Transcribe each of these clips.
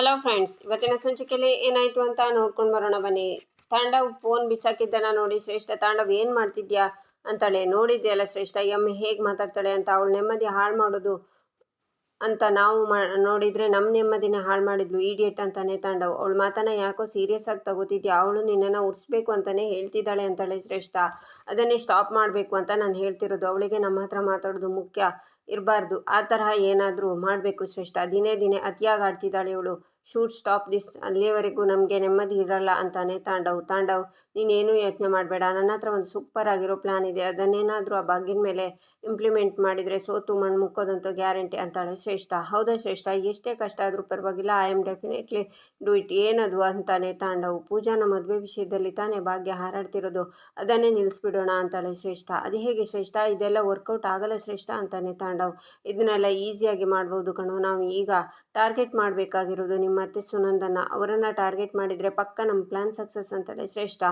Hello friends ಇವತ್ತಿನ ಸಂಚಿಕೆಯಲ್ಲಿ ಏನಾಯಿತು ಅಂತ ನೋಡ್ಕೊಂಡು ಬರೋಣ ಬನ್ನಿ. ತಾಂಡವ್ ಫೋನ್ ಬಿಸಾಕಿದ್ದನ್ನ ನೋಡಿ ಶ್ರೇಷ್ಠ, ತಾಂಡವ್ ಏನು ಮಾಡ್ತಿದ್ಯಾ ಅಂತಾಳೆ. ನೋಡಿದ್ಯಲ್ಲ ಶ್ರೇಷ್ಠ ಎಮ್ಮೆ ಹೇಗೆ ಮಾತಾಡ್ತಾಳೆ ಅಂತ ಅವಳು ನೆಮ್ಮದಿ ಹಾಳು ಮಾಡೋದು ಅಂತ ನಾವು ಮಾ, ನೋಡಿದರೆ ನಮ್ಮ ನೆಮ್ಮದಿನ ಹಾಳು ಮಾಡಿದ್ಲು ಈಡಿಯಟ್ ಅಂತಾನೆ ತಾಂಡವ್. ಅವಳು ಮಾತನ್ನ ಯಾಕೋ ಸೀರಿಯಸ್ ಆಗಿ ತಗೋತಿದ್ಯಾ? ಅವಳು ನಿನ್ನನ್ನು ಉರ್ಸ್ಬೇಕು ಅಂತಾನೆ ಹೇಳ್ತಿದ್ದಾಳೆ ಅಂತಾಳೆ ಶ್ರೇಷ್ಠ. ಅದನ್ನೇ ಸ್ಟಾಪ್ ಮಾಡಬೇಕು ಅಂತ ನಾನು ಹೇಳ್ತಿರೋದು. ಅವಳಿಗೆ ನಮ್ಮ ಹತ್ರ ಮಾತಾಡೋದು ಮುಖ್ಯ ಇರಬಾರ್ದು. ಆ ತರಹ ಏನಾದರೂ ಮಾಡಬೇಕು ಶ್ರೇಷ್ಠ. ದಿನೇ ದಿನೇ ಅತಿಯಾಗಿ ಆಡ್ತಿದ್ದಾಳೆ ಇವಳು. ಶೂಟ್ ಸ್ಟಾಪ್ ದಿಸ್ ಅಲ್ಲಿಯವರೆಗೂ ನಮಗೆ ನೆಮ್ಮದಿ ಇರಲ್ಲ ಅಂತಾನೆ ತಾಂಡವ್. ತಾಂಡವ್, ನೀನೇನು ಯೋಚನೆ ಮಾಡಬೇಡ. ನನ್ನ ಹತ್ರ ಒಂದು ಸೂಪರ್ ಆಗಿರೋ ಪ್ಲ್ಯಾನ್ ಇದೆ. ಅದನ್ನೇನಾದರೂ ಆ ಭಾಗ್ಯದ ಮೇಲೆ ಇಂಪ್ಲಿಮೆಂಟ್ ಮಾಡಿದರೆ ಸೋತು ಮಣ್ಣು ಮುಕ್ಕೋದಂತೂ ಗ್ಯಾರಂಟಿ ಅಂತಾಳೆ ಶ್ರೇಷ್ಠ. ಹೌದಾ ಶ್ರೇಷ್ಠ? ಎಷ್ಟೇ ಕಷ್ಟ ಆದರೂ ಪರವಾಗಿಲ್ಲ. I am definitely do it ಏನದು ಅಂತಾನೆ ತಾಂಡವ್. ಪೂಜಾನ ಮದುವೆ ವಿಷಯದಲ್ಲಿ ತಾನೇ ಭಾಗ್ಯ ಹಾರಾಡ್ತಿರೋದು. ಅದನ್ನೇ ನಿಲ್ಲಿಸ್ಬಿಡೋಣ ಅಂತಾಳೆ ಶ್ರೇಷ್ಠ. ಅದು ಹೇಗೆ ಶ್ರೇಷ್ಠ? ಇದೆಲ್ಲ ವರ್ಕೌಟ್ ಆಗಲ್ಲ ಶ್ರೇಷ್ಠ ಅಂತಾನೆ ತಾಂಡವ್. ಇದನ್ನೆಲ್ಲ ಈಸಿಯಾಗಿ ಮಾಡ್ಬೋದು ಕಣೋ. ನಾವು ಈಗ ಟಾರ್ಗೆಟ್ ಮಾಡಬೇಕಾಗಿರೋದು ನಿಮ್ಮ ಅತ್ತೆ ಸುನಂದನ ಅವರನ್ನು ಟಾರ್ಗೆಟ್ ಮಾಡಿದರೆ ಪಕ್ಕ ನಮ್ಮ ಪ್ಲ್ಯಾನ್ ಸಕ್ಸಸ್ ಅಂತಾಳೆ ಶ್ರೇಷ್ಠ.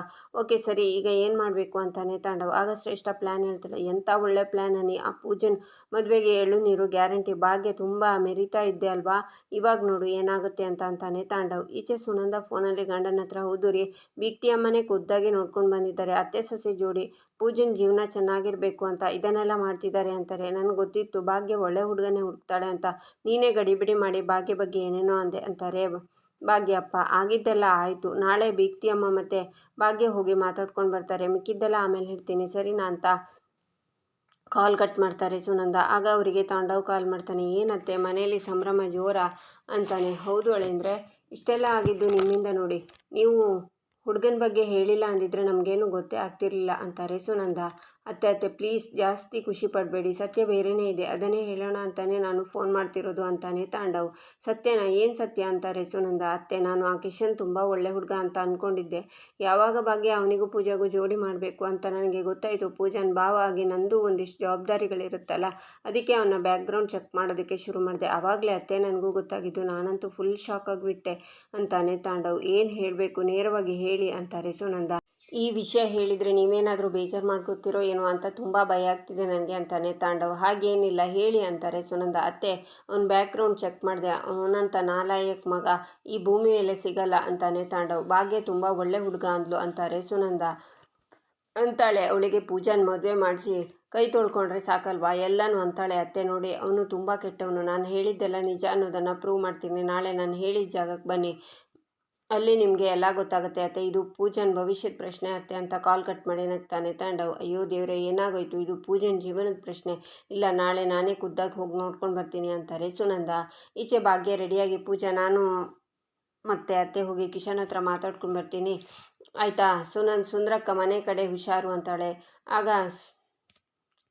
ಓಕೆ ಸರಿ, ಈಗ ಏನು ಮಾಡಬೇಕು ಅಂತಾನೆ ತಾಂಡವ. ಆಗ ಶ್ರೇಷ್ಠ ಪ್ಲ್ಯಾನ್ ಹೇಳ್ತಾಳೆ ಎಂಥ ಒಳ್ಳೆ ಪ್ಲ್ಯಾನ್ ಅನಿ? ಆ ಪೂಜನ್ ಮದುವೆಗೆ ಎಳ್ಳು ನೀರು ಗ್ಯಾರಂಟಿ ಭಾಗ್ಯ ತುಂಬ ಮೆರಿತಾ ಇದ್ದೆ ಅಲ್ವಾ? ಇವಾಗ ನೋಡು ಏನಾಗುತ್ತೆ ಅಂತ ಅಂತಾನೆ ತಾಂಡವ್. ಈಚೆ ಸುನಂದ ಫೋನಲ್ಲಿ ಗಂಡನ ಹತ್ರ ಹೌದು ರೀ ಬೀಗ್ತಿ ಅಮ್ಮನೇ ಖುದ್ದಾಗಿ ನೋಡ್ಕೊಂಡು ಬಂದಿದ್ದಾರೆ. ಅತ್ತೆ ಸೊಸೆ ಜೋಡಿ ಪೂಜನ್ ಜೀವನ ಚೆನ್ನಾಗಿರಬೇಕು ಅಂತ ಇದನ್ನೆಲ್ಲ ಮಾಡ್ತಿದ್ದಾರೆ ಅಂತಾರೆ. ನನಗೆ ಗೊತ್ತಿತ್ತು, ಭಾಗ್ಯ ಒಳ್ಳೆ ಹುಡುಗನೇ ಹುಡುಕ್ತಾಳೆ ಅಂತ. ನೀನೇ ಗಡಿಬಿಡಿ ಮಾಡಿ ಭಾಗ್ಯ ಬಗ್ಗೆ ಏನೇನೋ ಅಂದೆ ಅಂತಾರೆ. ಭಾಗ್ಯಪ್ಪ, ಆಗಿದ್ದೆಲ್ಲ ಆಯಿತು. ನಾಳೆ ಬೀಗ್ತಿ ಅಮ್ಮ ಮತ್ತು ಭಾಗ್ಯ ಹೋಗಿ ಮಾತಾಡ್ಕೊಂಡು ಬರ್ತಾರೆ. ಮಿಕ್ಕಿದ್ದೆಲ್ಲ ಆಮೇಲೆ ಹೇಳ್ತೀನಿ. ಸರಿನಾ ಅಂತ ಕಾಲ್ ಕಟ್ ಮಾಡ್ತಾರೆ ಸುನಂದ. ಆಗ ಅವರಿಗೆ ತಾಂಡವ್ ಕಾಲ್ ಮಾಡ್ತಾನೆ. ಏನತ್ತೆ ಮನೆಯಲ್ಲಿ ಸಂಭ್ರಮ ಜೋರ? ಅಂತಾನೆ. ಹೌದು ಅಳೆಂದರೆ, ಇಷ್ಟೆಲ್ಲ ಆಗಿದ್ದು ನಿಮ್ಮಿಂದ ನೋಡಿ. ನೀವು ಹುಡುಗನ ಬಗ್ಗೆ ಹೇಳಿಲ್ಲ ಅಂದಿದ್ರೆ ನಮಗೇನು ಗೊತ್ತೇ ಆಗ್ತಿರ್ಲಿಲ್ಲ ಅಂತಾರೆ. ಸುನಂದ ಅತ್ತೆ ಅತ್ತೆ ಪ್ಲೀಸ್ ಜಾಸ್ತಿ ಖುಷಿ ಪಡಬೇಡಿ. ಸತ್ಯ ಬೇರೆನೇ ಇದೆ. ಅದನ್ನೇ ಹೇಳೋಣ ಅಂತಾನೆ ನಾನು ಫೋನ್ ಮಾಡ್ತಿರೋದು ಅಂತಾನೆ ತಾಂಡವ್. ಸತ್ಯನ ಏನು ಸತ್ಯ ಅಂತಾರೆ ಸುನಂದ ಅತ್ತೆ, ನಾನು ಆ ಕಿಶನ್ ತುಂಬ ಒಳ್ಳೆ ಹುಡುಗ ಅಂತ ಅಂದ್ಕೊಂಡಿದ್ದೆ ಯಾವಾಗ ಬಗ್ಗೆ ಅವನಿಗೂ ಪೂಜೆಗೂ ಜೋಡಿ ಮಾಡಬೇಕು ಅಂತ ನನಗೆ ಗೊತ್ತಾಯಿತು. ಪೂಜಾನ್ ಭಾವ ಆಗಿ ನಂದು ಒಂದಿಷ್ಟು ಜವಾಬ್ದಾರಿಗಳಿರುತ್ತಲ್ಲ, ಅದಕ್ಕೆ ಅವನ ಬ್ಯಾಕ್ಗ್ರೌಂಡ್ ಚೆಕ್ ಮಾಡೋದಕ್ಕೆ ಶುರು ಮಾಡಿದೆ. ಆವಾಗಲೇ ಅತ್ತೆ ನನಗೂ ಗೊತ್ತಾಗಿದ್ದು ನಾನಂತೂ ಫುಲ್ ಶಾಕ್ ಆಗಿಬಿಟ್ಟೆ ಅಂತಾನೆ ತಾಂಡವ್. ಏನು ಹೇಳಬೇಕು? ನೇರವಾಗಿ ಹೇಳಿ ಅಂತಾರೆ ಸುನಂದ ಈ ವಿಷಯ ಹೇಳಿದರೆ ನೀವೇನಾದರೂ ಬೇಜಾರು ಮಾಡ್ಕೋತಿರೋ ಏನೋ ಅಂತ ತುಂಬ ಭಯ ಆಗ್ತಿದೆ ನನಗೆ ಅಂತಾನೆ ತಾಂಡವ್. ಹಾಗೇನಿಲ್ಲ, ಹೇಳಿ ಅಂತಾರೆ ಸುನಂದ. ಅತ್ತೆ, ಅವ್ನ ಬ್ಯಾಕ್ಗ್ರೌಂಡ್ ಚೆಕ್ ಮಾಡಿದೆ. ಅವನಂತ ನಾಲಾಯಕ್ ಮಗ, ಈ ಭೂಮಿ ಮೇಲೆ ಸಿಗಲ್ಲ ಅಂತಾನೆ ತಾಂಡವ್. ಭಾಗ್ಯ ತುಂಬ ಒಳ್ಳೆ ಹುಡುಗ ಅಂದ್ಲು ಅಂತಾರೆ ಸುನಂದ. ಅಂತಾಳೆ, ಅವಳಿಗೆ ಪೂಜಾನ ಮದುವೆ ಮಾಡಿಸಿ, ಕೈ ತೊಳ್ಕೊಂಡ್ರೆ ಸಾಕಲ್ವಾ? ಎಲ್ಲನೂ ಅಂತಾಳೆ ಅತ್ತೆ ನೋಡಿ. ಅವನು ತುಂಬ ಕೆಟ್ಟವನು. ನಾನು ಹೇಳಿದ್ದೆಲ್ಲ ನಿಜ ಅನ್ನೋದನ್ನು ಪ್ರೂವ್ ಮಾಡ್ತೀನಿ. ನಾಳೆ ನಾನು ಹೇಳಿದ ಜಾಗಕ್ಕೆ ಬನ್ನಿ. ಅಲ್ಲಿ ನಿಮಗೆ ಎಲ್ಲ ಗೊತ್ತಾಗುತ್ತೆ, ಅತ್ತೆ, ಇದು ಪೂಜನ್ ಭವಿಷ್ಯದ ಪ್ರಶ್ನೆ, ಅತ್ತೆ, ಅಂತ ಕಾಲ್ ಕಟ್ ಮಾಡಿ ನಗ್ತಾನೆ ತಾಂಡವ್ ಅಯ್ಯೋ ದೇವರೇ, ಏನಾಗೋಯ್ತು? ಇದು ಪೂಜನ್ ಜೀವನದ ಪ್ರಶ್ನೆ. ಇಲ್ಲ, ನಾಳೆ ನಾನೇ ಖುದ್ದಾಗಿ ಹೋಗಿ ನೋಡ್ಕೊಂಡು ಬರ್ತೀನಿ ಅಂತಾರೆ ಸುನಂದ. ಈಚೆ ಭಾಗ್ಯ ರೆಡಿಯಾಗಿ, ಪೂಜಾ, ನಾನು ಮತ್ತೆ ಅತ್ತೆ ಹೋಗಿ ಕಿಶನ್ ಹತ್ರ ಮಾತಾಡ್ಕೊಂಡು ಬರ್ತೀನಿ. ಆಯಿತಾ? ಸುನಂದ್, ಸುಂದ್ರಕ್ಕ ಮನೆ ಕಡೆ ಹುಷಾರು ಅಂತಾಳೆ. ಆಗ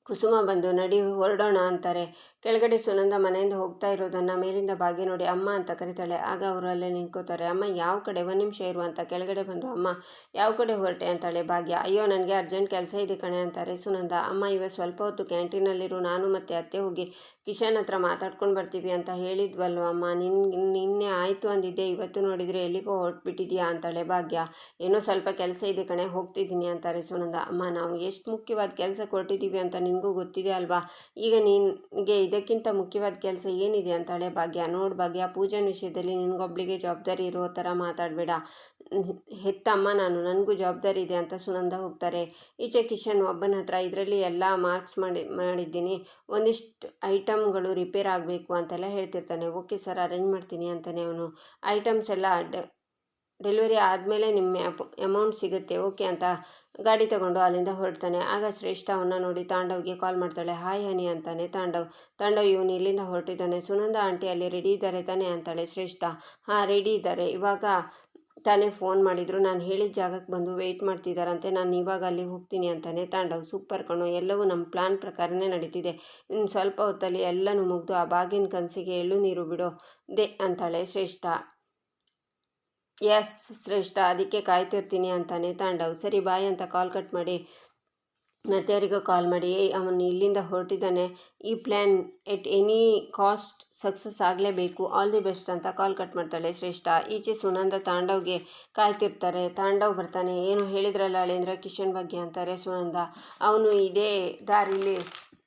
ಕುಸುಮ ಬಂದು, ನಡಿ, ಹೊರಡೋಣ ಅಂತಾರೆ. ಕೆಳಗಡೆ ಸುನಂದ ಮನೆಯಿಂದ ಹೋಗ್ತಾ ಇರೋದನ್ನು ಮೇಲಿಂದ ಭಾಗ್ಯ ನೋಡಿ ಅಮ್ಮ ಅಂತ ಕರಿತಾಳೆ. ಆಗ ಅವರು ಅಲ್ಲೇ ನಿಂತ್ಕೋತಾರೆ. ಅಮ್ಮ, ಯಾವ ಕಡೆ? ಒಂದು ನಿಮಿಷ ಇರು ಅಂತ. ಕೆಳಗಡೆ ಬಂದು, ಅಮ್ಮ, ಯಾವ ಕಡೆ ಹೊರಟೆ? ಅಂತಾಳೆ ಭಾಗ್ಯ. ಅಯ್ಯೋ, ನನಗೆ ಅರ್ಜೆಂಟ್ ಕೆಲಸ ಇದೆ ಕಣೆ ಅಂತಾರೆ ಸುನಂದ. ಅಮ್ಮ ಇವತ್ತು ಸ್ವಲ್ಪ ಹೊತ್ತು ಕ್ಯಾಂಟೀನಲ್ಲಿರು. ನಾನು ಮತ್ತು ಅತ್ತೆ ಹೋಗಿ ಕಿಶನ್ ಹತ್ರ ಮಾತಾಡ್ಕೊಂಡು ಬರ್ತೀವಿ ಅಂತ ಹೇಳಿದ್ವಲ್ವ ಅಮ್ಮ. ನಿನ್ನ ನಿನ್ನೆ ಆಯಿತು ಅಂದಿದ್ದೆ. ಇವತ್ತು ನೋಡಿದರೆ ಎಲ್ಲಿಗೋ ಹೊರಟ್ಬಿಟ್ಟಿದ್ಯಾ ಅಂತಾಳೆ ಭಾಗ್ಯ. ಏನೋ ಸ್ವಲ್ಪ ಕೆಲಸ ಇದೆ ಕಣೆ, ಹೋಗ್ತಿದ್ದೀನಿ ಅಂತಾರೆ ಸುನಂದ. ಅಮ್ಮ, ನಾವು ಎಷ್ಟು ಮುಖ್ಯವಾದ ಕೆಲಸ ಕೊಟ್ಟಿದ್ದೀವಿ ಅಂತ ನಿನಗೂ ಗೊತ್ತಿದೆ ಅಲ್ವಾ? ಈಗ ನಿನಗೆ ಇದಕ್ಕಿಂತ ಮುಖ್ಯವಾದ ಕೆಲಸ ಏನಿದೆ ಅಂತಾಳೆ ಭಾಗ್ಯ. ನೋಡು ಭಾಗ್ಯ ಪೂಜನ್ ವಿಷಯದಲ್ಲಿ ನಿನಗೊಬ್ಳಿಗೆ ಜವಾಬ್ದಾರಿ ಇರೋ ಥರ ಮಾತಾಡಬೇಡ. ಹೆತ್ತಮ್ಮ ನಾನು, ನನಗೂ ಜವಾಬ್ದಾರಿ ಇದೆ ಅಂತ ಸುನಂದ ಹೋಗ್ತಾರೆ. ಈಚೆ ಕಿಶನ್ ಒಬ್ಬನ ಹತ್ರ ಇದರಲ್ಲಿ ಎಲ್ಲ ಮಾರ್ಕ್ಸ್ ಮಾಡಿ, ಮಾಡಿದ್ದೀನಿ. ಒಂದಿಷ್ಟು ಐಟಮ್ಗಳು ರಿಪೇರ್ ಆಗಬೇಕು ಅಂತೆಲ್ಲ ಹೇಳ್ತಿರ್ತಾನೆ. ಓಕೆ ಸರ್, ಅರೇಂಜ್ ಮಾಡ್ತೀನಿ ಅಂತಾನೆ ಅವನು. ಐಟಮ್ಸ್ ಎಲ್ಲ ಡೆಲಿವರಿ ಆದಮೇಲೆ ನಿಮ್ಮ ಅಮೌಂಟ್ ಸಿಗುತ್ತೆ, ಓಕೆ ಅಂತ ಗಾಡಿ ತಗೊಂಡು ಅಲ್ಲಿಂದ ಹೊರಡ್ತಾನೆ. ಆಗ ಶ್ರೇಷ್ಠ ಅವನ್ನ ನೋಡಿ ತಾಂಡವ್ಗೆ ಕಾಲ್ ಮಾಡ್ತಾಳೆ. ಹಾಯ್ ಹನಿ ಅಂತಾನೆ. ತಾಂಡವ್ ತಾಂಡವ್ ಇವನು ಇಲ್ಲಿಂದ ಹೊರಟಿದ್ದಾನೆ. ಸುನಂದ ಆಂಟಿ ಅಲ್ಲಿ ರೆಡಿ ಇದ್ದಾರೆ ತಾನೆ ಅಂತಾಳೆ ಶ್ರೇಷ್ಠ. ಹಾಂ ರೆಡಿ ಇದ್ದಾರೆ. ಇವಾಗ ತಾನೇ ಫೋನ್ ಮಾಡಿದ್ರು. ನಾನು ಹೇಳಿದ ಜಾಗಕ್ಕೆ ಬಂದು ವೆಯ್ಟ್ ಮಾಡ್ತಿದ್ದಾರಂತೆ. ನಾನು ಇವಾಗ ಅಲ್ಲಿ ಹೋಗ್ತೀನಿ ಅಂತಾನೆ ತಾಂಡವ್. ಸೂಪರ್ ಕಣೋ, ಎಲ್ಲವೂ ನಮ್ಮ ಪ್ಲಾನ್ ಪ್ರಕಾರನೇ ನಡೀತಿದೆ. ಇನ್ನು ಸ್ವಲ್ಪ ಹೊತ್ತಲ್ಲಿ ಎಲ್ಲನೂ ಮುಗಿದು ಆ ಬಾಗಿನ ಕನಸಿಗೆ ಎಳ್ಳು ನೀರು ಬಿಡೋ. ದೇ ಅಂತಾಳೆ ಶ್ರೇಷ್ಠ. ಎಸ್, ಶ್ರೇಷ್ಠ, ಅದಕ್ಕೆ ಕಾಯ್ತಿರ್ತೀನಿ ಅಂತಾನೆ ತಾಂಡವ್. ಸರಿ, ಬಾಯ್ ಅಂತ ಕಾಲ್ ಕಟ್ ಮಾಡಿ ಮತ್ತೆ ಅವರಿಗೂ ಕಾಲ್ ಮಾಡಿ ಅವನು ಇಲ್ಲಿಂದ ಹೊರಟಿದ್ದಾನೆ. ಈ plan at any cost success ಆಗಲೇಬೇಕು. ಆಲ್ ದಿ ಬೆಸ್ಟ್ ಅಂತ ಕಾಲ್ ಕಟ್ ಮಾಡ್ತಾಳೆ ಶ್ರೇಷ್ಠ. ಈಚೆ ಸುನಂದ ತಾಂಡವ್ಗೆ ಕಾಯ್ತಿರ್ತಾರೆ. ತಾಂಡವ್ ಬರ್ತಾನೆ. ಏನು ಹೇಳಿದ್ರಲ್ಲ ಅಳೇಂದ್ರ, ಕಿಶನ್ ಬಗ್ಗೆ? ಅಂತಾರೆ ಸುನಂದ. ಅವನು ಇದೇ ದಾರಿಲಿ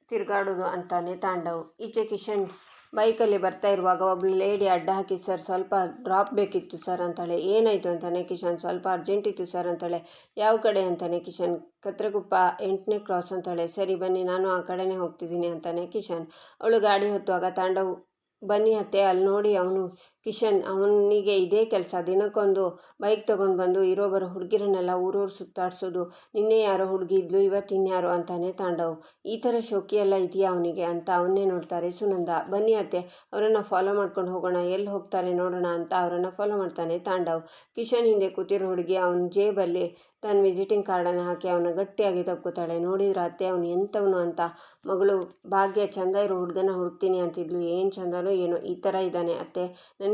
ತಿರುಗಾಡೋದು ಅಂತಾನೆ ತಾಂಡವ್. ಈಚೆ ಕಿಶನ್ ಬೈಕಲ್ಲಿ ಬರ್ತಾ ಇರುವಾಗ ಒಬ್ಳು ಲೇಡಿ ಅಡ್ಡ ಹಾಕಿ, ಸರ್, ಸ್ವಲ್ಪ ಡ್ರಾಪ್ ಬೇಕಿತ್ತು ಸರ್ ಅಂತಾಳೆ. ಏನಾಯಿತು? ಅಂತಾನೆ ಕಿಶನ್. ಸ್ವಲ್ಪ ಅರ್ಜೆಂಟ್ ಇತ್ತು ಸರ್ ಅಂತಾಳೆ. ಯಾವ ಕಡೆ? ಅಂತಾನೆ ಕಿಶನ್. ಕತ್ರಗುಪ್ಪ ಎಂಟನೇ ಕ್ರಾಸ್ ಅಂತಾಳೆ. ಸರಿ, ಬನ್ನಿ. ನಾನು ಆ ಕಡೆನೇ ಹೋಗ್ತಿದ್ದೀನಿ ಅಂತಾನೆ ಕಿಶನ್. ಅವಳು ಗಾಡಿ ಹತ್ತುವಾಗ ತಾಂಡವು, ಬನ್ನಿ ಅತ್ತೆ, ಅಲ್ಲಿ ನೋಡಿ ಅವನು ಕಿಶನ್ ಅವನಿಗೆ ಇದೇ ಕೆಲಸ. ದಿನಕ್ಕೊಂದು ಬೈಕ್ ತಗೊಂಡು ಬಂದು ಇರೋ ಬರೋ ಹುಡುಗಿರನ್ನೆಲ್ಲ ಊರೂರು ಸುತ್ತಾಡಿಸೋದು. ನಿನ್ನೆ ಯಾರೋ ಹುಡುಗಿ ಇದ್ಲು ಇವತ್ತು ಇನ್ಯಾರೋ ಅಂತಾನೆ ತಾಂಡವ್. ಈ ಥರ ಶೋಕಿ ಎಲ್ಲ ಇದೆಯಾ ಅವನಿಗೆ ಅಂತ ಅವನ್ನೇ ನೋಡ್ತಾರೆ. ಸುನಂದ, ಬನ್ನಿ ಅತ್ತೆ, ಅವರನ್ನು ಫಾಲೋ ಮಾಡ್ಕೊಂಡು ಹೋಗೋಣ ಎಲ್ಲಿ ಹೋಗ್ತಾರೆ ನೋಡೋಣ ಅಂತ ಅವರನ್ನು ಫಾಲೋ ಮಾಡ್ತಾನೆ ತಾಂಡವು. ಕಿಶನ್ ಹಿಂದೆ ಕೂತಿರೋ ಹುಡುಗಿ ಅವನ ಜೇಬಲ್ಲಿ ತನ್ನ ವಿಸಿಟಿಂಗ್ ಕಾರ್ಡನ್ನು ಹಾಕಿ ಅವನ ಗಟ್ಟಿಯಾಗಿ ತಕ್ಕೋತಾಳೆ ನೋಡಿದ್ರೆ ಅತ್ತೆ ಅವನು ಎಂಥವನು ಅಂತ. ಮಗಳು, ಭಾಗ್ಯ, ಚಂದ ಇರೋ ಹುಡುಗನ ಹುಡುಕ್ತೀನಿ ಅಂತಿದ್ಲು. ಏನು ಚಂದನೋ ಏನೋ ಈ ಥರ ಇದ್ದಾನೆ ಅತ್ತೆ.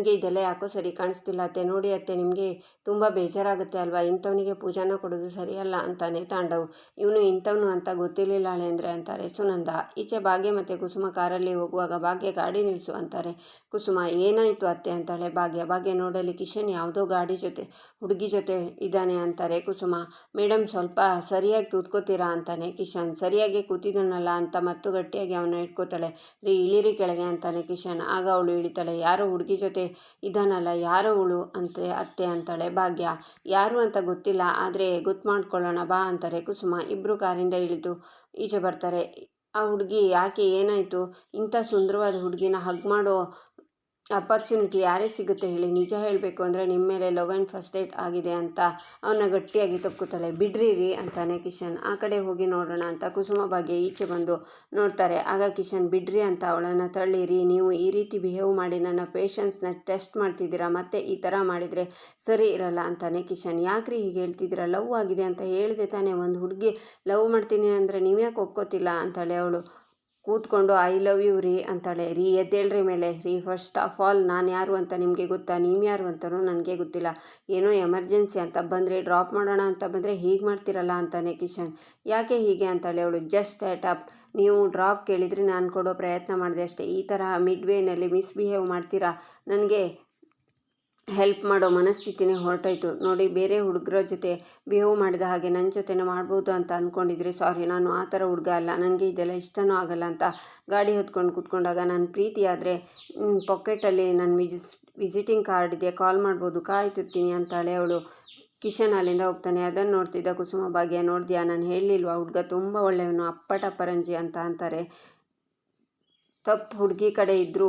ಇದೆಲ್ಲ ಯಾಕೋ ಸರಿ ಕಾಣಿಸ್ತಿಲ್ಲ ಅತ್ತೆ. ನೋಡಿ ಅತ್ತೆ, ನಿಮಗೆ ತುಂಬ ಬೇಜಾರಾಗುತ್ತೆ ಅಲ್ವಾ? ಇಂಥವನಿಗೆ ಪೂಜಾನ ಕೊಡೋದು ಸರಿಯಲ್ಲ ಅಂತಾನೆ ತಾಂಡವು. ಇವನು ಇಂಥವನು ಅಂತ ಗೊತ್ತಿರಲಿಲ್ಲ ಅಂದರೆ ಅಂತಾರೆ. ಸುನಂದ, ಈಚೆ ಭಾಗ್ಯ ಮತ್ತು ಕುಸುಮ ಕಾರಲ್ಲಿ ಹೋಗುವಾಗ ಭಾಗ್ಯ ಗಾಡಿ ನಿಲ್ಲಿಸು ಅಂತಾರೆ. ಕುಸುಮ, ಏನಾಯಿತು ಅತ್ತೆ ಅಂತಾಳೆ. ಭಾಗ್ಯ ಭಾಗ್ಯ ನೋಡಲಿ, ಕಿಶನ್ ಯಾವುದೋ ಗಾಡಿ ಜೊತೆ, ಹುಡುಗಿ ಜೊತೆ ಇದ್ದಾನೆ ಅಂತಾರೆ ಕುಸುಮ. ಮೇಡಮ್ ಸ್ವಲ್ಪ ಸರಿಯಾಗಿ ಕೂತ್ಕೋತೀರಾ ಅಂತಾನೆ ಕಿಶನ್. ಸರಿಯಾಗಿ ಕೂತಿದ್ದಾನಲ್ಲ ಅಂತ ಮತ್ತು ಗಟ್ಟಿಯಾಗಿ ಅವನ ಇಟ್ಕೋತಾಳೆ ರೀ, ಇಳಿರಿ ಕೆಳಗೆ ಅಂತಾನೆ ಕಿಶನ್. ಆಗ ಅವಳು ಇಳಿತಾಳೆ ಯಾರೋ ಹುಡುಗಿ ಜೊತೆ ಇದ್ದಾನಲ್ಲ, ಯಾರೋ ಅವಳು? ಅಂತೆ ಅತ್ತೆ ಅಂತಾಳೆ. ಭಾಗ್ಯ, ಯಾರು ಅಂತ ಗೊತ್ತಿಲ್ಲ, ಆದರೆ ಗೊತ್ತು ಮಾಡ್ಕೊಳ್ಳೋಣ ಬಾ ಅಂತಾರೆ ಕುಸುಮ. ಇಬ್ಬರು ಕಾರಿಂದ ಇಳಿದು ಈಚೆ ಬರ್ತಾರೆ. ಆ ಹುಡುಗಿ, ಯಾಕೆ ಏನಾಯಿತು? ಇಂಥ ಸುಂದರವಾದ ಹುಡುಗಿನ ಹಗ್ ಮಾಡೋ ಅಪರ್ಚುನಿಟಿ ಯಾರೇ ಸಿಗುತ್ತೆ ಹೇಳಿ, ನಿಜ ಹೇಳಬೇಕು ಅಂದರೆ ನಿಮ್ಮ ಮೇಲೆ ಲವ್ ಆ್ಯಂಡ್ ಫಸ್ಟ್ ಏಡ್ ಆಗಿದೆ ಅಂತ ಅವನ್ನ ಗಟ್ಟಿಯಾಗಿ ತಪ್ಕುತ್ತಾಳೆ ಬಿಡ್ರಿ ರೀ ಅಂತಾನೆ ಕಿಶನ್. ಆ ಕಡೆ ಹೋಗಿ ನೋಡೋಣ ಅಂತ ಕುಸುಮ ಭಾಗ್ಯ ಈಚೆ ಬಂದು ನೋಡ್ತಾರೆ. ಆಗ ಕಿಶನ್, ಬಿಡ್ರಿ ಅಂತ ಅವಳನ್ನು ತಳ್ಳಿರಿ, ನೀವು ಈ ರೀತಿ ಬಿಹೇವ್ ಮಾಡಿ ನನ್ನ ಪೇಷನ್ಸ್ನ ಟೆಸ್ಟ್ ಮಾಡ್ತಿದ್ದೀರಾ, ಮತ್ತೆ ಈ ಥರ ಮಾಡಿದರೆ ಸರಿ ಇರಲ್ಲ ಅಂತಾನೆ ಕಿಶನ್. ಯಾಕ್ರಿ ಹೀಗೆ ಹೇಳ್ತಿದ್ದೀರಾ? ಲವ್ ಆಗಿದೆ ಅಂತ ಹೇಳಿದೆ ತಾನೇ. ಒಂದು ಹುಡುಗಿ ಲವ್ ಮಾಡ್ತೀನಿ ಅಂದರೆ ನೀವ್ಯಾಕೆ ಒಪ್ಕೋತಿಲ್ಲ? ಅಂತಾಳೆ ಅವಳು. ಕೂತ್ಕೊಂಡು, ಐ ಲವ್ ಯು ರೀ ಅಂತಾಳೆ. ರೀ, ಎದ್ದೇಳ್ರಿ ಮೇಲೆ. ರೀ, ಫಸ್ಟ್ ಆಫ್ ಆಲ್ ನಾನು ಯಾರು ಅಂತ ನಿಮಗೆ ಗೊತ್ತಾ? ನೀವು ಯಾರು ಅಂತಲೂ ನನಗೆ ಗೊತ್ತಿಲ್ಲ. ಏನೋ ಎಮರ್ಜೆನ್ಸಿ ಅಂತ ಬಂದರೆ, ಡ್ರಾಪ್ ಮಾಡೋಣ ಅಂತ ಬಂದರೆ ಹೀಗೆ ಮಾಡ್ತಿರಲ್ಲ ಅಂತಾನೆ ಕಿಶನ್. ಯಾಕೆ ಹೀಗೆ? ಅಂತಾಳೆ ಅವಳು. Just shut up. ನೀವು ಡ್ರಾಪ್ ಕೇಳಿದರೆ ನಾನು ಕೊಡೋ ಪ್ರಯತ್ನ ಮಾಡಿದೆ ಅಷ್ಟೇ. ಈ ಥರ ಮಿಡ್ ವೇನಲ್ಲಿ ಮಿಸ್ಬಿಹೇವ್ ಮಾಡ್ತೀರಾ? ನನಗೆ ಹೆಲ್ಪ್ ಮಾಡೋ ಮನಸ್ಥಿತಿನೇ ಹೊರಟೋಯ್ತು. ನೋಡಿ, ಬೇರೆ ಹುಡುಗರ ಜೊತೆ ಬಿಹೇವ್ ಮಾಡಿದ ಹಾಗೆ ನನ್ನ ಜೊತೆನೇ ಮಾಡ್ಬೋದು ಅಂತ ಅಂದ್ಕೊಂಡಿದ್ರೆ ಸಾರಿ, ನಾನು ಆ ಥರ ಹುಡುಗ ಅಲ್ಲ. ನನಗೆ ಇದೆಲ್ಲ ಇಷ್ಟನೂ ಆಗಲ್ಲ ಅಂತ ಗಾಡಿ ಹೊತ್ಕೊಂಡು ಕೂತ್ಕೊಂಡಾಗ ನನ್ನ ಪ್ರೀತಿ ಆದರೆ ಪಾಕೆಟಲ್ಲಿ ನನ್ನ ವಿಜಿಸ್ ವಿಸಿಟಿಂಗ್ ಕಾರ್ಡ್ ಇದೆ ಕಾಲ್ ಮಾಡ್ಬೋದು. ಕಾಯ್ತಿರ್ತೀನಿ ಅಂತಾಳೆ ಅವಳು. ಕಿಶನ್ ಅಲ್ಲಿಂದ ಹೋಗ್ತಾನೆ. ಅದನ್ನು ನೋಡ್ತಿದ್ದ ಕುಸುಮ ಭಾಗ್ಯ, ನೋಡ್ದ್ಯಾ? ನಾನು ಹೇಳಲಿಲ್ವಾ? ಹುಡುಗ ತುಂಬ ಒಳ್ಳೆಯವನು. ಅಪ್ಪಟ ಪರಂಜಿ ಅಂತ ಅಂತಾರೆ. ತಪ್ಪು ಹುಡುಗಿ ಕಡೆ ಇದ್ದರೂ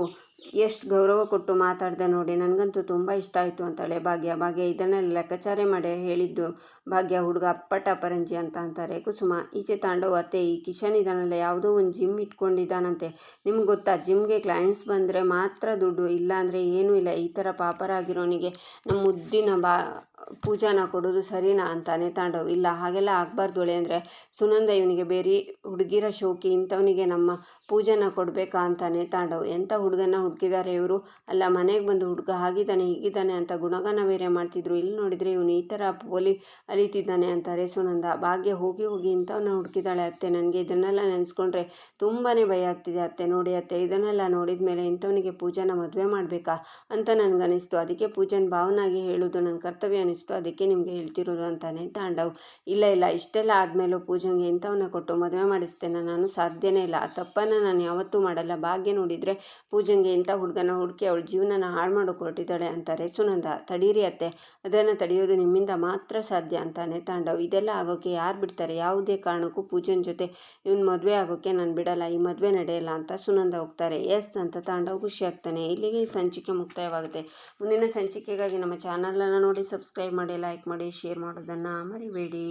ಎಷ್ಟು ಗೌರವ ಕೊಟ್ಟು ಮಾತಾಡಿದೆ ನೋಡಿ. ನನಗಂತೂ ತುಂಬ ಇಷ್ಟ ಆಯಿತು ಅಂತಾಳೆ ಭಾಗ್ಯ. ಭಾಗ್ಯ, ಇದನ್ನೆಲ್ಲ ಲೆಕ್ಕಾಚಾರ ಮಾಡಿ ಹೇಳಿದ್ದು ಭಾಗ್ಯ ಹುಡುಗ ಅಪ್ಪಟ ಪರಂಜಿ ಅಂತ ಅಂತಾರೆ. ಕುಸುಮ, ಈಚೆ ತಾಂಡವ, ಅತ್ತೆ, ಈ ಕಿಶನ್ ಇದಾನಲ್ಲ ಯಾವುದೋ ಒಂದು ಜಿಮ್ ಇಟ್ಕೊಂಡಿದ್ದಾನಂತೆ. ನಿಮ್ಗೆ ಗೊತ್ತಾ ಜಿಮ್ಗೆ ಕ್ಲೈಂಟ್ಸ್ ಬಂದರೆ ಮಾತ್ರ ದುಡ್ಡು ಇಲ್ಲ ಅಂದರೆ ಏನೂ ಇಲ್ಲ. ಈ ಥರ ಪಾಪರಾಗಿರೋನಿಗೆ ನಮ್ಮ ಮುದ್ದಿನ ಬಾ, ಪೂಜಾನ ಕೊಡೋದು ಸರಿನಾ ಅಂತಾನೆ ತಾಂಡವ್. ಇಲ್ಲ, ಹಾಗೆಲ್ಲ ಆಗಬಾರ್ದು ಅಂದರೆ ಸುನಂದ ಇವನಿಗೆ ಬೇರೆ ಹುಡುಗಿರ ಶೋಕಿ ಇಂಥವನಿಗೆ ನಮ್ಮ ಪೂಜಾನ ಕೊಡಬೇಕಾ ಅಂತಾನೆ ತಾಂಡವ್. ಎಂಥ ಹುಡುಗನ ಹುಡುಕಿದ್ದಾರೆ ಇವರು. ಅಲ್ಲ, ಮನೆಗೆ ಬಂದು ಹುಡುಗ ಹಾಗಿದ್ದಾನೆ, ಹೀಗಿದ್ದಾನೆ ಅಂತ ಗುಣಗಾನ ಬೇರೆ ಮಾಡ್ತಿದ್ರು. ಇಲ್ಲಿ ನೋಡಿದರೆ ಇವನು ಈ ಥರ ಪೋಲಿ ಅಲಿತಿದ್ದಾನೆ ಅಂತಾರೆ ಸುನಂದ. ಭಾಗ್ಯ ಹೋಗಿ ಹೋಗಿ ಇಂಥವನ್ನ ಹುಡುಕಿದಾಳೆ ಅತ್ತೆ. ನನಗೆ ಇದನ್ನೆಲ್ಲ ನೆನೆಸ್ಕೊಂಡ್ರೆ ತುಂಬಾ ಭಯ ಆಗ್ತಿದೆ ಅತ್ತೆ. ನೋಡಿ ಅತ್ತೆ, ಇದನ್ನೆಲ್ಲ ನೋಡಿದ ಮೇಲೆ ಇಂಥವನಿಗೆ ಪೂಜಾನ ಮದುವೆ ಮಾಡಬೇಕಾ ಅಂತ ನನಗನಿಸ್ತು. ಅದಕ್ಕೆ ಪೂಜನ್ ಭಾವನಾಗಿ ಹೇಳೋದು ನನ್ನ ಕರ್ತವ್ಯ ಅನಿಸ್ತು. ಅದಕ್ಕೆ ನಿಮಗೆ ಹೇಳ್ತಿರೋದು ಅಂತಾನೆ ತಾಂಡವ್ ಇಲ್ಲ ಇಲ್ಲ, ಇಷ್ಟೆಲ್ಲ ಆದಮೇಲೂ ಪೂಜಂಗೆ ಇಂಥವನ್ನ ಕೊಟ್ಟು ಮದುವೆ ಮಾಡಿಸ್ತೇನೆ. ನಾನು ಸಾಧ್ಯನೇ ಇಲ್ಲ. ಆ ತಪ್ಪನ್ನು ನಾನು ಯಾವತ್ತೂ ಮಾಡಲ್ಲ. ಭಾಗ್ಯ ನೋಡಿದರೆ ಪೂಜಂಗೆ ಇಂಥ ಹುಡುಗನ ಹುಡುಕಿ ಅವಳ ಜೀವನನ ಹಾಳು ಮಾಡೋಕೆ ಹೊರಟಿದ್ದಾಳೆ ಅಂತಾರೆ. ಸುನಂದ, ತಡೀರಿ ಅತ್ತೆ. ಅದನ್ನು ತಡೆಯೋದು ನಿಮ್ಮಿಂದ ಮಾತ್ರ ಸಾಧ್ಯ ಅಂತಾನೆ ತಾಂಡವ್. ಇದೆಲ್ಲ ಆಗೋಕ್ಕೆ ಯಾರು ಬಿಡ್ತಾರೆ? ಯಾವುದೇ ಕಾರಣಕ್ಕೂ ಪೂಜನ್ ಜೊತೆ ಇವನು ಮದುವೆ ಆಗೋಕ್ಕೆ ನಾನು ಬಿಡಲ್ಲ, ಈ ಮದುವೆ ನಡೆಯಲ್ಲ ಅಂತ ಸುನಂದ ಹೋಗ್ತಾರೆ. ಎಸ್ ಅಂತ ತಾಂಡವ್ ಖುಷಿ ಆಗ್ತಾನೆ. ಇಲ್ಲಿಗೆ ಸಂಚಿಕೆ ಮುಕ್ತಾಯವಾಗುತ್ತೆ. ಮುಂದಿನ ಸಂಚಿಕೆಗಾಗಿ ನಮ್ಮ ಚಾನಲನ್ನು ನೋಡಿ, ಸಬ್ಸ್ಕ್ರೈಬ್ ಮಾಡಿ, ಲೈಕ್ ಮಾಡಿ, ಶೇರ್ ಮಾಡೋದನ್ನು ಮರಿಬೇಡಿ.